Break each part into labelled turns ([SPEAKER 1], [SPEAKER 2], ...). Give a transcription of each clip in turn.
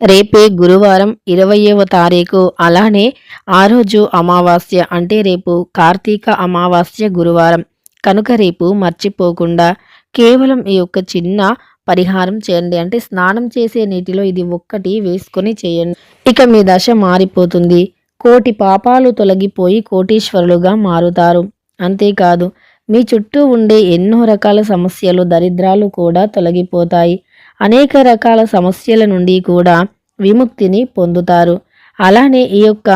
[SPEAKER 1] రేపే గురువారం ఇరవయవ తారీఖు అలానే ఆ రోజు అమావాస్య అంటే రేపు కార్తీక అమావాస్య గురువారం. కనుక రేపు మర్చిపోకుండా కేవలం ఈ యొక్క చిన్న పరిహారం చేయండి. అంటే స్నానం చేసే నీటిలో ఇది ఒక్కటి వేసుకొని చేయండి. ఇక మీ దశ మారిపోతుంది. కోటి పాపాలు తొలగిపోయి కోటీశ్వరులుగా మారుతారు. అంతేకాదు మీ చుట్టూ ఉండే ఎన్నో రకాల సమస్యలు దరిద్రాలు కూడా తొలగిపోతాయి. అనేక రకాల సమస్యల నుండి కూడా విముక్తిని పొందుతారు. అలానే ఈ యొక్క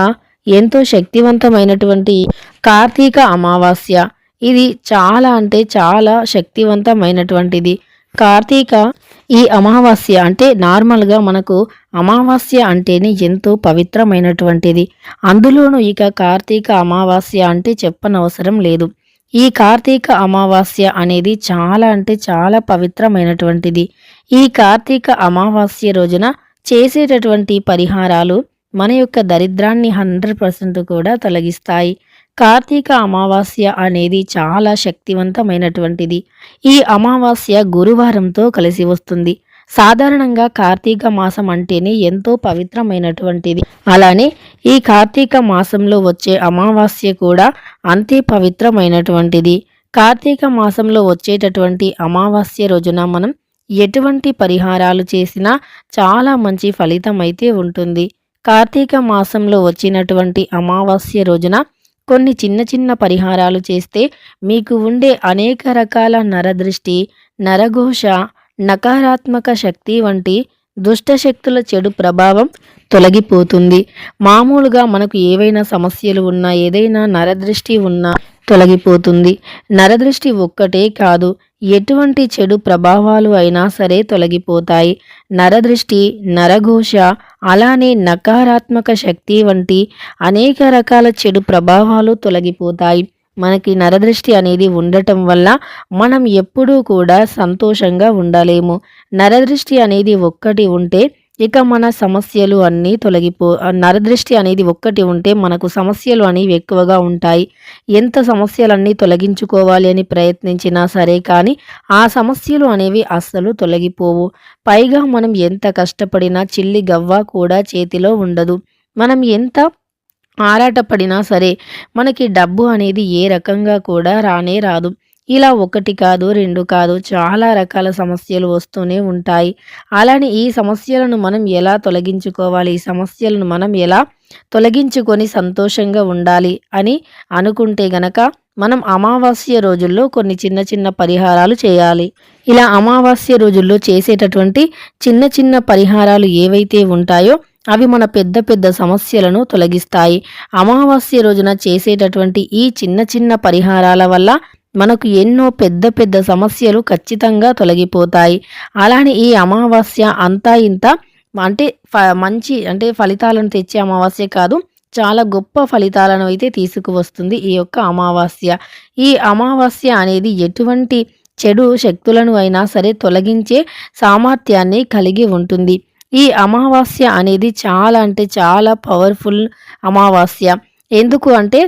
[SPEAKER 1] ఎంతో శక్తివంతమైనటువంటి కార్తీక అమావాస్య ఇది చాలా అంటే చాలా శక్తివంతమైనటువంటిది. కార్తీక ఈ అమావాస్య అంటే నార్మల్గా మనకు అమావాస్య అంటేనే ఎంతో పవిత్రమైనటువంటిది. అందులోనూ ఇక కార్తీక అమావాస్య అంటే చెప్పనవసరం లేదు. ఈ కార్తీక అమావాస్య అనేది చాలా అంటే చాలా పవిత్రమైనటువంటిది. ఈ కార్తీక అమావాస్య రోజున చేసేటటువంటి పరిహారాలు మన యొక్క దరిద్రాన్ని హండ్రెడ్ పర్సెంట్ కూడా తొలగిస్తాయి. కార్తీక అమావాస్య అనేది చాలా శక్తివంతమైనటువంటిది. ఈ అమావాస్య గురువారంతో కలిసి వస్తుంది. సాధారణంగా కార్తీక మాసం అంటేనే ఎంతో పవిత్రమైనటువంటిది. అలానే ఈ కార్తీక మాసంలో వచ్చే అమావాస్య కూడా అంతే పవిత్రమైనటువంటిది. కార్తీక మాసంలో వచ్చేటటువంటి అమావాస్య రోజున మనం ఎటువంటి పరిహారాలు చేసినా చాలా మంచి ఫలితం అయితే ఉంటుంది. కార్తీక మాసంలో వచ్చినటువంటి అమావాస్య రోజున కొన్ని చిన్న చిన్న పరిహారాలు చేస్తే మీకు ఉండే అనేక రకాల నరదృష్టి నరఘోష నకారాత్మక శక్తి వంటి దుష్టశక్తుల చెడు ప్రభావం తొలగిపోతుంది. మామూలుగా మనకు ఏవైనా సమస్యలు ఉన్నా ఏదైనా నరదృష్టి ఉన్నా తొలగిపోతుంది. నరదృష్టి ఒక్కటే కాదు ఎటువంటి చెడు ప్రభావాలు అయినా సరే తొలగిపోతాయి. నరదృష్టి నరఘోష అలానే నకారాత్మక శక్తి వంటి అనేక రకాల చెడు ప్రభావాలు తొలగిపోతాయి. మనకి నరదృష్టి అనేది ఉండటం వల్ల మనం ఎప్పుడూ కూడా సంతోషంగా ఉండలేము. నరదృష్టి అనేది ఒక్కటి ఉంటే ఇక మన సమస్యలు అన్నీ తొలగిపో నరదృష్టి అనేది ఒక్కటి ఉంటే మనకు సమస్యలు అనేవి ఎక్కువగా ఉంటాయి. ఎంత సమస్యలన్నీ తొలగించుకోవాలి అని ప్రయత్నించినా సరే కానీ ఆ సమస్యలు అనేవి అస్సలు తొలగిపోవు. పైగా మనం ఎంత కష్టపడినా చిల్లి గవ్వ కూడా చేతిలో ఉండదు. మనం ఎంత ఆరాటపడినా సరే మనకి డబ్బు అనేది ఏ రకంగా కూడా రానే రాదు. ఇలా ఒకటి కాదు రెండు కాదు చాలా రకాల సమస్యలు వస్తూనే ఉంటాయి. అలానే ఈ సమస్యలను మనం ఎలా తొలగించుకోవాలి? ఈ సమస్యలను మనం ఎలా తొలగించుకొని సంతోషంగా ఉండాలి అని అనుకుంటే గనక మనం అమావాస్య రోజుల్లో కొన్ని చిన్న చిన్న పరిహారాలు చేయాలి. ఇలా అమావాస్య రోజుల్లో చేసేటటువంటి చిన్న చిన్న పరిహారాలు ఏవైతే ఉంటాయో అవి మన పెద్ద పెద్ద సమస్యలను తొలగిస్తాయి. అమావాస్య రోజున చేసేటటువంటి ఈ చిన్న చిన్న పరిహారాల వల్ల మనకు ఎన్నో పెద్ద పెద్ద సమస్యలు ఖచ్చితంగా తొలగిపోతాయి. అలానే ఈ అమావాస్య అంతా ఇంత అంటే మంచి అంటే ఫలితాలను తెచ్చే అమావాస్య కాదు చాలా గొప్ప ఫలితాలను అయితే తీసుకువస్తుంది ఈ యొక్క అమావాస్య. ఈ అమావాస్య అనేది ఎటువంటి చెడు శక్తులను అయినా సరే తొలగించే సామర్థ్యాన్ని కలిగి ఉంటుంది. ఈ అమావాస్య అనేది చాలా అంటే చాలా పవర్ఫుల్ అమావాస్య. ఎందుకు అంటే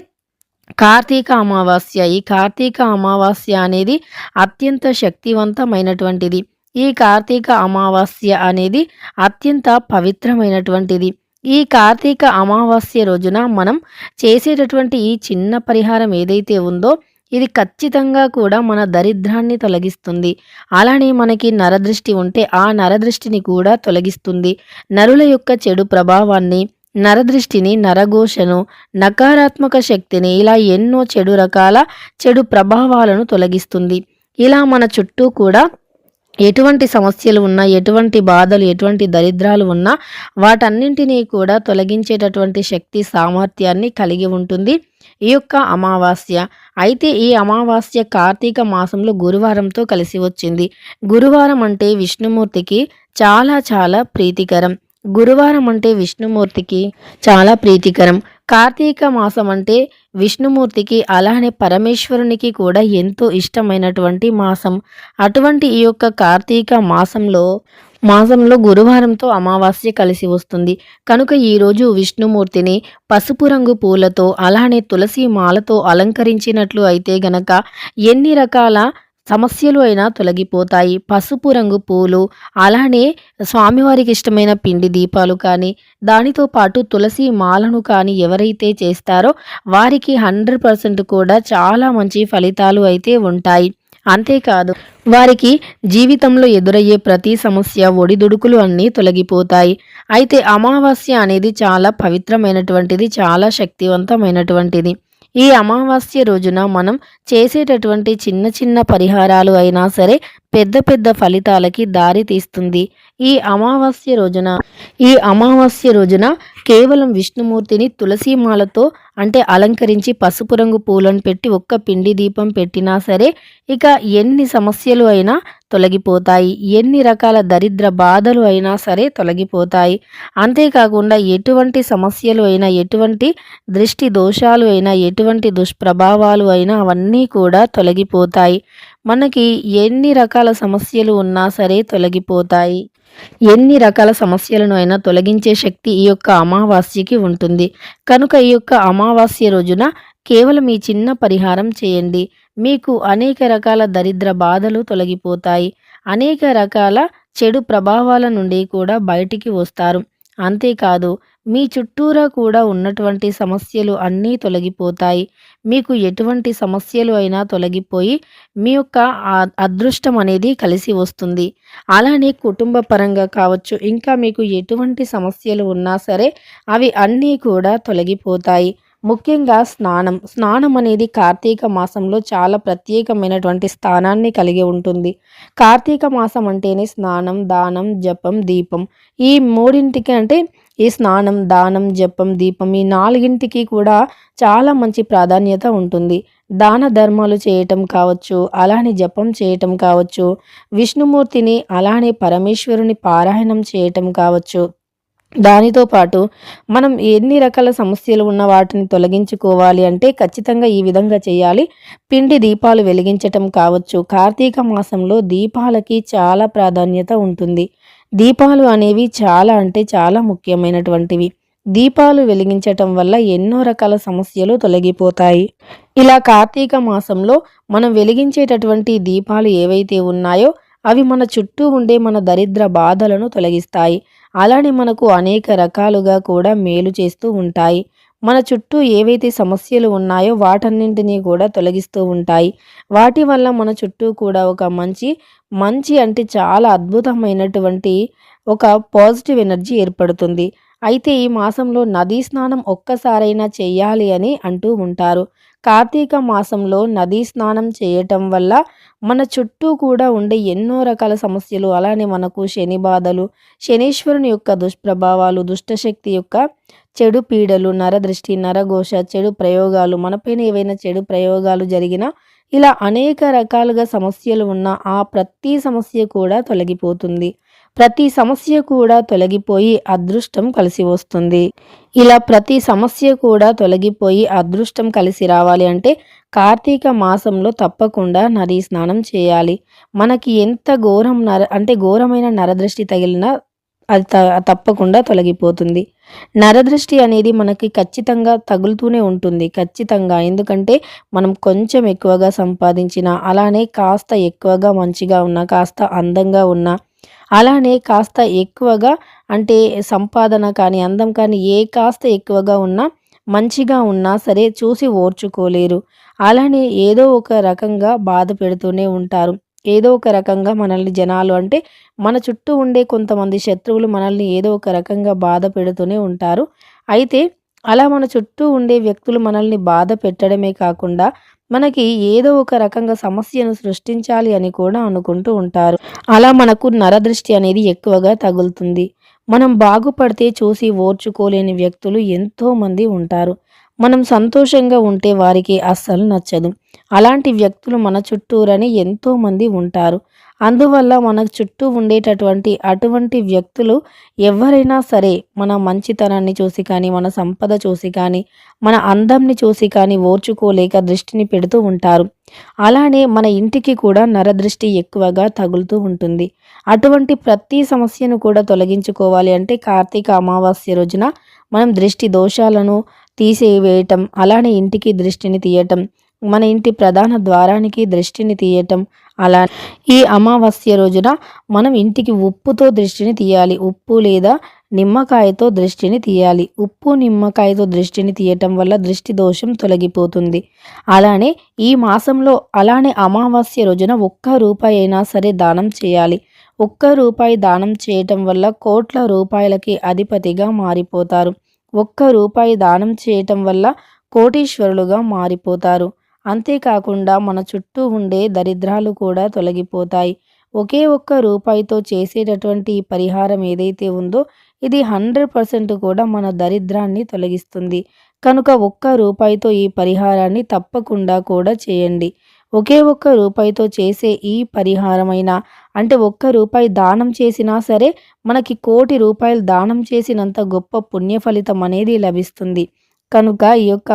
[SPEAKER 1] కార్తీక అమావాస్య ఈ కార్తీక అమావాస్య అనేది అత్యంత శక్తివంతమైనటువంటిది. ఈ కార్తీక అమావాస్య అనేది అత్యంత పవిత్రమైనటువంటిది. ఈ కార్తీక అమావాస్య రోజున మనం చేసేటటువంటి ఈ చిన్న పరిహారం ఏదైతే ఉందో ఇది ఖచ్చితంగా కూడా మన దరిద్రాన్ని తొలగిస్తుంది. అలానే మనకి నరదృష్టి ఉంటే ఆ నరదృష్టిని కూడా తొలగిస్తుంది. నరుల యొక్క చెడు ప్రభావాన్ని నరదృష్టిని నరఘోషను నకారాత్మక శక్తిని ఇలా ఎన్నో చెడు రకాల చెడు ప్రభావాలను తొలగిస్తుంది. ఇలా మన చుట్టూ కూడా ఎటువంటి సమస్యలు ఉన్నా ఎటువంటి బాధలు ఎటువంటి దరిద్రాలు ఉన్నా వాటన్నింటినీ కూడా తొలగించేటటువంటి శక్తి సామర్థ్యాన్ని కలిగి ఉంటుంది ఈ యొక్క అమావాస్య. అయితే ఈ అమావాస్య కార్తీక మాసంలో గురువారంతో కలిసి వచ్చింది. గురువారం అంటే విష్ణుమూర్తికి చాలా చాలా ప్రీతికరం. గురువారం అంటే విష్ణుమూర్తికి చాలా ప్రీతికరం. కార్తీక మాసం అంటే విష్ణుమూర్తికి అలానే పరమేశ్వరునికి కూడా ఎంతో ఇష్టమైనటువంటి మాసం. అటువంటి ఈ యొక్క కార్తీక మాసంలో మాసంలో గురువారంతో అమావాస్య కలిసి వస్తుంది. కనుక ఈరోజు విష్ణుమూర్తిని పసుపు రంగు పూలతో అలానే తులసి మాలతో అలంకరించినట్లు అయితే గనక ఎన్ని రకాల సమస్యలు అయినా తొలగిపోతాయి. పసుపు రంగు పూలు అలానే స్వామివారికి ఇష్టమైన పిండి దీపాలు కానీ దానితో పాటు తులసి మాలను కానీ ఎవరైతే చేస్తారో వారికి హండ్రెడ్ పర్సెంట్ కూడా చాలా మంచి ఫలితాలు అయితే ఉంటాయి. అంతేకాదు వారికి జీవితంలో ఎదురయ్యే ప్రతి సమస్య ఒడిదుడుకులు అన్నీ తొలగిపోతాయి. అయితే అమావాస్య అనేది చాలా పవిత్రమైనటువంటిది చాలా శక్తివంతమైనటువంటిది. ఈ అమావాస్య రోజున మనం చేసేటటువంటి చిన్న చిన్న పరిహారాలు అయినా సరే పెద్ద పెద్ద ఫలితాలకి దారి తీస్తుంది. ఈ అమావాస్య రోజున ఈ అమావాస్య రోజున కేవలం విష్ణుమూర్తిని తులసీమాలతో అంటే అలంకరించి పసుపు రంగు పూలను పెట్టి ఒక్క పిండి దీపం పెట్టినా సరే ఇక ఎన్ని సమస్యలు అయినా తొలగిపోతాయి. ఎన్ని రకాల దరిద్ర బాధలు అయినా సరే తొలగిపోతాయి. అంతేకాకుండా ఎటువంటి సమస్యలు అయినా ఎటువంటి దృష్టి దోషాలు అయినా ఎటువంటి దుష్ప్రభావాలు అయినా అవన్నీ కూడా తొలగిపోతాయి. మనకి ఎన్ని రకాల సమస్యలు ఉన్నా సరే తొలగిపోతాయి. ఎన్ని రకాల సమస్యలను అయినా తొలగించే శక్తి ఈ యొక్క అమావాస్యకి ఉంటుంది. కనుక ఈ యొక్క అమావాస్య రోజున కేవలం ఈ చిన్న పరిహారం చేయండి. మీకు అనేక రకాల దరిద్ర బాధలు తొలగిపోతాయి. అనేక రకాల చెడు ప్రభావాల నుండి కూడా బయటికి వస్తారు. అంతేకాదు మీ చుట్టూరా కూడా ఉన్నటువంటి సమస్యలు అన్నీ తొలగిపోతాయి. మీకు ఎటువంటి సమస్యలు అయినా తొలగిపోయి మీ యొక్క అదృష్టం అనేది కలిసి వస్తుంది. అలానే కుటుంబ పరంగా కావచ్చు ఇంకా మీకు ఎటువంటి సమస్యలు ఉన్నా సరే అవి అన్నీ కూడా తొలగిపోతాయి. ముఖ్యంగా స్నానం. స్నానం అనేది కార్తీక మాసంలో చాలా ప్రత్యేకమైనటువంటి స్థానాన్ని కలిగి ఉంటుంది. కార్తీక మాసం అంటేనే స్నానం దానం జపం దీపం. ఈ మూడింటికి అంటే ఈ స్నానం దానం జపం దీపం ఈ నాలుగింటికి కూడా చాలా మంచి ప్రాధాన్యత ఉంటుంది. దాన ధర్మాలు చేయటం కావచ్చు అలానే జపం చేయటం కావచ్చు విష్ణుమూర్తిని అలానే పరమేశ్వరుని పారాయణం చేయటం కావచ్చు. దానితో పాటు మనం ఎన్ని రకాల సమస్యలు ఉన్న వాటిని తొలగించుకోవాలి అంటే ఖచ్చితంగా ఈ విధంగా చేయాలి. పిండి దీపాలు వెలిగించటం కావచ్చు. కార్తీక మాసంలో దీపాలకి చాలా ప్రాధాన్యత ఉంటుంది. దీపాలు అనేవి చాలా అంటే చాలా ముఖ్యమైనటువంటివి. దీపాలు వెలిగించటం వల్ల ఎన్నో రకాల సమస్యలు తొలగిపోతాయి. ఇలా కార్తీక మాసంలో మనం వెలిగించేటటువంటి దీపాలు ఏవైతే ఉన్నాయో అవి మన చుట్టూ ఉండే మన దరిద్ర బాధలను తొలగిస్తాయి. అలానే మనకు అనేక రకాలుగా కూడా మేలు చేస్తూ ఉంటాయి. మన చుట్టూ ఏవైతే సమస్యలు ఉన్నాయో వాటన్నింటినీ కూడా తొలగిస్తూ ఉంటాయి. వాటి వల్ల మన చుట్టూ కూడా ఒక మంచి మంచి అంటే చాలా అద్భుతమైనటువంటి ఒక పాజిటివ్ ఎనర్జీ ఏర్పడుతుంది. అయితే ఈ మాసంలో నదీ స్నానం ఒక్కసారైనా చేయాలి అని అంటూ ఉంటారు. కార్తీక మాసంలో నదీ స్నానం చేయటం వల్ల మన చుట్టూ కూడా ఉండే ఎన్నో రకాల సమస్యలు అలానే మనకు శని బాధలు శనీశ్వరుని యొక్క దుష్ప్రభావాలు దుష్టశక్తి యొక్క చెడు పీడలు నరదృష్టి నరఘోష చెడు ప్రయోగాలు మనపైన ఏవైనా చెడు ప్రయోగాలు జరిగినా ఇలా అనేక రకాలుగా సమస్యలు ఉన్న ఆ ప్రతి సమస్య కూడా తొలగిపోతుంది. ప్రతి సమస్య కూడా తొలగిపోయి అదృష్టం కలిసి వస్తుంది. ఇలా ప్రతి సమస్య కూడా తొలగిపోయి అదృష్టం కలిసి రావాలి అంటే కార్తీక మాసంలో తప్పకుండా నదీ స్నానం చేయాలి. మనకి ఎంత ఘోరం నర అంటే ఘోరమైన నరదృష్టి తగిలినా అది తప్పకుండా తొలగిపోతుంది. నరదృష్టి అనేది మనకి ఖచ్చితంగా తగులుతూనే ఉంటుంది ఖచ్చితంగా. ఎందుకంటే మనం కొంచెం ఎక్కువగా సంపాదించిన అలానే కాస్త ఎక్కువగా మంచిగా ఉన్న కాస్త అందంగా ఉన్న అలానే కాస్త ఎక్కువగా అంటే సంపాదన కానీ అందం కానీ ఏ కాస్త ఎక్కువగా ఉన్నా మంచిగా ఉన్నా సరే చూసి ఓర్చుకోలేరు. అలానే ఏదో ఒక రకంగా బాధ పెడుతూనే ఉంటారు. ఏదో ఒక రకంగా మనల్ని జనాలు అంటే మన చుట్టూ ఉండే కొంతమంది శత్రువులు మనల్ని ఏదో ఒక రకంగా బాధ పెడుతూనే ఉంటారు. అయితే అలా మన చుట్టూ ఉండే వ్యక్తులు మనల్ని బాధ పెట్టడమే కాకుండా మనకి ఏదో ఒక రకంగా సమస్యను సృష్టించాలి అని కూడా అనుకుంటూ ఉంటారు. అలా మనకు నరదృష్టి అనేది ఎక్కువగా తగులుతుంది. మనం బాగుపడితే చూసి ఓర్చుకోలేని వ్యక్తులు ఎంతోమంది ఉంటారు. మనం సంతోషంగా ఉంటే వారికి అస్సలు నచ్చదు. అలాంటి వ్యక్తులు మన చుట్టూరని ఎంతోమంది ఉంటారు. అందువల్ల మన చుట్టూ ఉండేటటువంటి అటువంటి వ్యక్తులు ఎవరైనా సరే మన మంచితనాన్ని చూసి కానీ మన సంపద చూసి కానీ మన అందంని చూసి కానీ ఓర్చుకోలేక దృష్టిని పెడుతూ ఉంటారు. అలానే మన ఇంటికి కూడా నరదృష్టి ఎక్కువగా తగులుతూ ఉంటుంది. అటువంటి ప్రతి సమస్యను కూడా తొలగించుకోవాలి అంటే కార్తీక అమావాస్య రోజున మనం దృష్టి దోషాలను తీసివేయటం అలానే ఇంటికి దృష్టిని తీయటం మన ఇంటి ప్రధాన ద్వారానికి దృష్టిని తీయటం అలా ఈ అమావాస్య రోజున మనం ఇంటికి ఉప్పుతో దృష్టిని తీయాలి. ఉప్పు లేదా నిమ్మకాయతో దృష్టిని తీయాలి. ఉప్పు నిమ్మకాయతో దృష్టిని తీయటం వల్ల దృష్టి దోషం తొలగిపోతుంది. అలానే ఈ మాసంలో అలానే అమావాస్య రోజున ఒక్క రూపాయి అయినా సరే దానం చేయాలి. ఒక్క రూపాయి దానం చేయటం వల్ల కోట్ల రూపాయలకి అధిపతిగా మారిపోతారు. ఒక్క రూపాయి దానం చేయటం వల్ల కోటీశ్వరులుగా మారిపోతారు. అంతేకాకుండా మన చుట్టూ ఉండే దరిద్రాలు కూడా తొలగిపోతాయి. ఒకే ఒక్క రూపాయితో చేసేటటువంటి పరిహారం ఏదైతే ఉందో ఇది హండ్రెడ్ పర్సెంట్ కూడా మన దరిద్రాన్ని తొలగిస్తుంది. కనుక ఒక్క రూపాయితో ఈ పరిహారాన్ని తప్పకుండా కూడా చేయండి. ఒకే ఒక్క రూపాయితో చేసే ఈ పరిహారమైన అంటే ఒక్క రూపాయి దానం చేసినా సరే మనకి కోటి రూపాయలు దానం చేసినంత గొప్ప పుణ్య ఫలితం అనేది లభిస్తుంది. కనుక ఈ యొక్క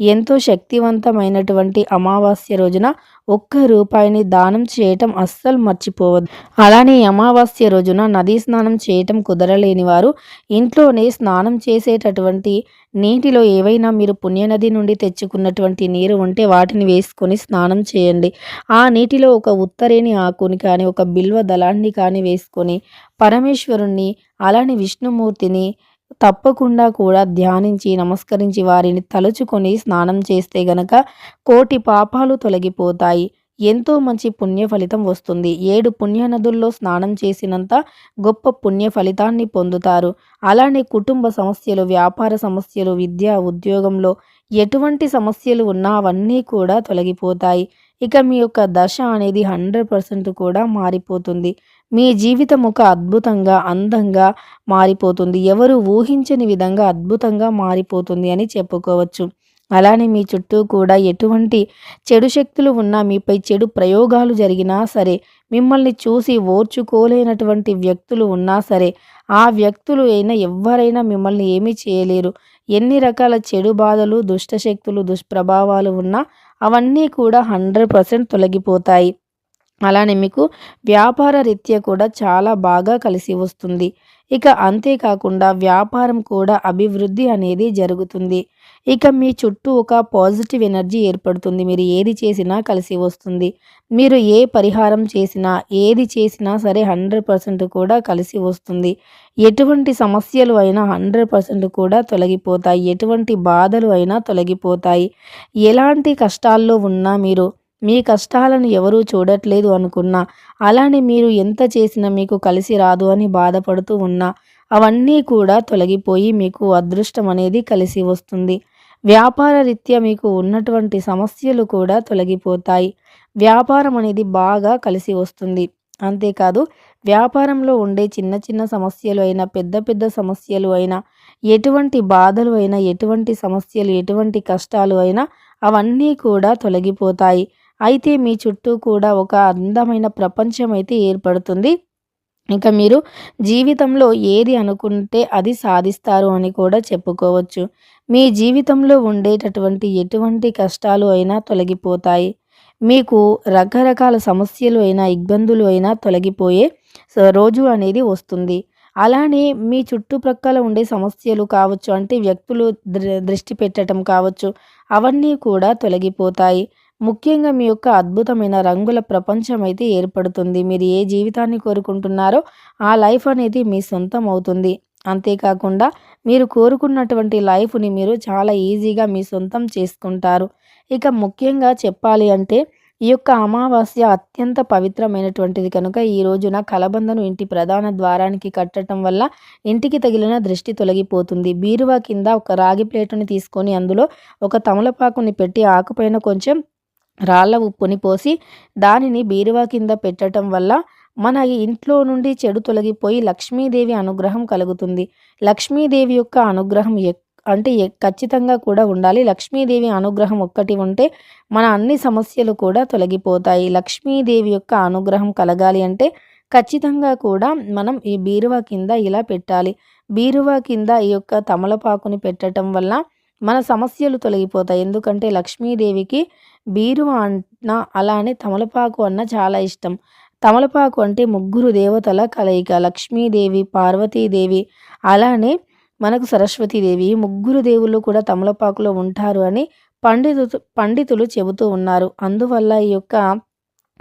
[SPEAKER 1] ఎంతో శక్తివంతమైనటువంటి అమావాస్య రోజున ఒక్క రూపాయిని దానం చేయటం అస్సలు మర్చిపోవద్దు. అలానే అమావాస్య రోజున నదీ స్నానం చేయటం కుదరలేని వారు ఇంట్లోనే స్నానం చేసేటటువంటి నీటిలో ఏవైనా మీరు పుణ్యనది నుండి తెచ్చుకున్నటువంటి నీరు ఉంటే వాటిని వేసుకొని స్నానం చేయండి. ఆ నీటిలో ఒక ఉత్తరేణి ఆకుని కానీ ఒక బిల్వ దళాన్ని కానీ వేసుకొని పరమేశ్వరుణ్ణి అలానే విష్ణుమూర్తిని తప్పకుండా కూడా ధ్యానించి నమస్కరించి వారిని తలుచుకొని స్నానం చేస్తే గనక కోటి పాపాలు తొలగిపోతాయి. ఎంతో మంచి పుణ్య ఫలితం వస్తుంది. ఏడు పుణ్య నదుల్లో స్నానం చేసినంత గొప్ప పుణ్య ఫలితాన్ని పొందుతారు. అలానే కుటుంబ సమస్యలు వ్యాపార సమస్యలు విద్య ఉద్యోగంలో ఎటువంటి సమస్యలు ఉన్నా అవన్నీ కూడా తొలగిపోతాయి. ఇక మీ యొక్క దశ అనేది హండ్రెడ్ పర్సెంట్ కూడా మారిపోతుంది. మీ జీవితం ఒక అద్భుతంగా అందంగా మారిపోతుంది. ఎవరు ఊహించని విధంగా అద్భుతంగా మారిపోతుంది అని చెప్పుకోవచ్చు. అలానే మీ చుట్టూ కూడా ఎటువంటి చెడు శక్తులు ఉన్నా మీపై చెడు ప్రయోగాలు జరిగినా సరే మిమ్మల్ని చూసి ఓర్చుకోలేనటువంటి వ్యక్తులు ఉన్నా సరే ఆ వ్యక్తులు అయినా ఎవరైనా మిమ్మల్ని ఏమీ చేయలేరు. ఎన్ని రకాల చెడు బాధలు దుష్టశక్తులు దుష్ప్రభావాలు ఉన్నా అవన్నీ కూడా హండ్రెడ్ పర్సెంట్ తొలగిపోతాయి. అలానే మీకు వ్యాపార రీత్యా కూడా చాలా బాగా కలిసి వస్తుంది. ఇక అంతేకాకుండా వ్యాపారం కూడా అభివృద్ధి అనేది జరుగుతుంది. ఇక మీ చుట్టూ ఒక పాజిటివ్ ఎనర్జీ ఏర్పడుతుంది. మీరు ఏది చేసినా కలిసి వస్తుంది. మీరు ఏ పరిహారం చేసినా ఏది చేసినా సరే హండ్రెడ్ పర్సెంట్ కూడా కలిసి వస్తుంది. ఎటువంటి సమస్యలు అయినా హండ్రెడ్ పర్సెంట్ కూడా తొలగిపోతాయి. ఎటువంటి బాధలు అయినా తొలగిపోతాయి. ఎలాంటి కష్టాల్లో ఉన్నా మీరు మీ కష్టాలను ఎవరూ చూడట్లేదు అనుకున్నా అలానే మీరు ఎంత చేసినా మీకు కలిసి రాదు అని బాధపడుతూ ఉన్నా అవన్నీ కూడా తొలగిపోయి మీకు అదృష్టం అనేది కలిసి వస్తుంది. వ్యాపార రీత్యా మీకు ఉన్నటువంటి సమస్యలు కూడా తొలగిపోతాయి. వ్యాపారం అనేది బాగా కలిసి వస్తుంది. అంతేకాదు వ్యాపారంలో ఉండే చిన్న చిన్న సమస్యలు అయినా పెద్ద పెద్ద సమస్యలు అయినా ఎటువంటి బాధలు అయినా ఎటువంటి సమస్యలు ఎటువంటి కష్టాలు అయినా అవన్నీ కూడా తొలగిపోతాయి. అయితే మీ చుట్టూ కూడా ఒక అందమైన ప్రపంచం అయితే ఏర్పడుతుంది. ఇంకా మీరు జీవితంలో ఏది అనుకుంటే అది సాధిస్తారు అని కూడా చెప్పుకోవచ్చు. మీ జీవితంలో ఉండేటటువంటి ఎటువంటి కష్టాలు అయినా తొలగిపోతాయి. మీకు రకరకాల సమస్యలు అయినా ఇబ్బందులు అయినా తొలగిపోయే రోజు అనేది వస్తుంది. అలానే మీ చుట్టుప్రక్కల ఉండే సమస్యలు కావచ్చు అంటే వ్యక్తులు దృష్టి పెట్టడం కావచ్చు అవన్నీ కూడా తొలగిపోతాయి. ముఖ్యంగా మీ యొక్క అద్భుతమైన రంగుల ప్రపంచం అయితే ఏర్పడుతుంది. మీరు ఏ జీవితాన్ని కోరుకుంటున్నారో ఆ లైఫ్ అనేది మీ సొంతం అవుతుంది. అంతేకాకుండా మీరు కోరుకున్నటువంటి లైఫ్ని మీరు చాలా ఈజీగా మీ సొంతం చేసుకుంటారు. ఇక ముఖ్యంగా చెప్పాలి అంటే ఈ యొక్క అమావాస్య అత్యంత పవిత్రమైనటువంటిది కనుక ఈ రోజున కలబందను ఇంటి ప్రధాన ద్వారానికి కట్టడం వల్ల ఇంటికి తగిలిన దృష్టి తొలగిపోతుంది. బీరువా కింద ఒక రాగి ప్లేటుని తీసుకొని అందులో ఒక తమలపాకుని పెట్టి ఆకుపైన కొంచెం రాళ్ళ ఉప్పుని పోసి దానిని బీరువా కింద పెట్టడం వల్ల మన ఇంట్లో నుండి చెడు తొలగిపోయి లక్ష్మీదేవి అనుగ్రహం కలుగుతుంది. లక్ష్మీదేవి యొక్క అనుగ్రహం అంటే ఖచ్చితంగా కూడా ఉండాలి. లక్ష్మీదేవి అనుగ్రహం ఒక్కటి ఉంటే మన అన్ని సమస్యలు కూడా తొలగిపోతాయి. లక్ష్మీదేవి యొక్క అనుగ్రహం కలగాలి అంటే ఖచ్చితంగా కూడా మనం ఈ బీరువా కింద ఇలా పెట్టాలి. బీరువా కింద ఈ యొక్క తమలపాకుని పెట్టడం వల్ల మన సమస్యలు తొలగిపోతాయి. ఎందుకంటే లక్ష్మీదేవికి బీరువా అన్న అలానే తమలపాకు అన్న చాలా ఇష్టం. తమలపాకు అంటే ముగ్గురు దేవతల కలయిక. లక్ష్మీదేవి పార్వతీదేవి అలానే మనకు సరస్వతీదేవి. ముగ్గురు దేవుళ్ళు కూడా తమలపాకులో ఉంటారు అని పండితు పండితులు చెబుతూ ఉన్నారు. అందువల్ల ఈ యొక్క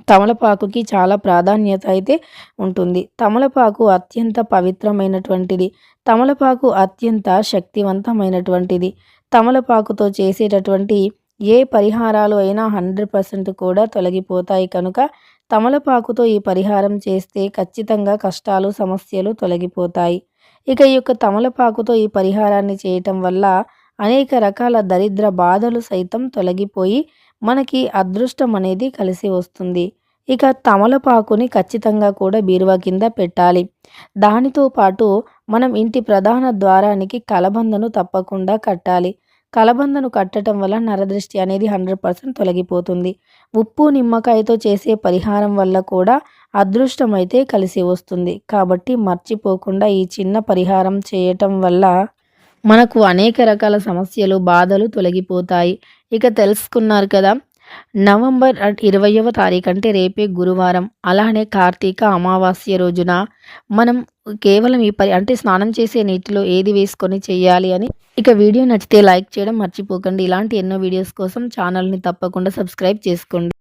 [SPEAKER 1] తమలపాకుకి చాలా ప్రాధాన్యత అయితే ఉంటుంది. తమలపాకు అత్యంత పవిత్రమైనటువంటిది. తమలపాకు అత్యంత శక్తివంతమైనటువంటిది. తమలపాకుతో చేసేటటువంటి ఏ పరిహారాలు అయినా హండ్రెడ్ పర్సెంట్ కూడా తొలగిపోతాయి కనుక తమలపాకుతో ఈ పరిహారం చేస్తే ఖచ్చితంగా కష్టాలు సమస్యలు తొలగిపోతాయి. ఇక ఈ యొక్క తమలపాకుతో ఈ పరిహారాన్ని చేయటం వల్ల అనేక రకాల దరిద్ర బాధలు సైతం తొలగిపోయి మనకి అదృష్టం అనేది కలిసి వస్తుంది. ఇక తమలపాకుని ఖచ్చితంగా కూడా బీరువా కింద పెట్టాలి. దానితో పాటు మనం ఇంటి ప్రధాన ద్వారానికి కలబందను తప్పకుండా కట్టాలి. కలబందను కట్టడం వల్ల నరదృష్టి అనేది హండ్రెడ్ పర్సెంట్ తొలగిపోతుంది. ఉప్పు నిమ్మకాయతో చేసే పరిహారం వల్ల కూడా అదృష్టం అయితే కలిసి వస్తుంది. కాబట్టి మర్చిపోకుండా ఈ చిన్న పరిహారం చేయటం వల్ల మనకు అనేక రకాల సమస్యలు బాధలు తొలగిపోతాయి. ఇక తెలుసుకున్నారు కదా నవంబర్ ఇరవయవ తారీఖు అంటే రేపే గురువారం. అలానే కార్తీక అమావాస్య రోజున మనం కేవలం ఈ పరి అంటే స్నానం చేసే నీటిలో ఏది వేసుకొని చేయాలి అని ఇక వీడియో నచ్చితే లైక్ చేయడం మర్చిపోకండి. ఇలాంటి ఎన్నో వీడియోస్ కోసం ఛానల్ని తప్పకుండా సబ్స్క్రైబ్ చేసుకోండి.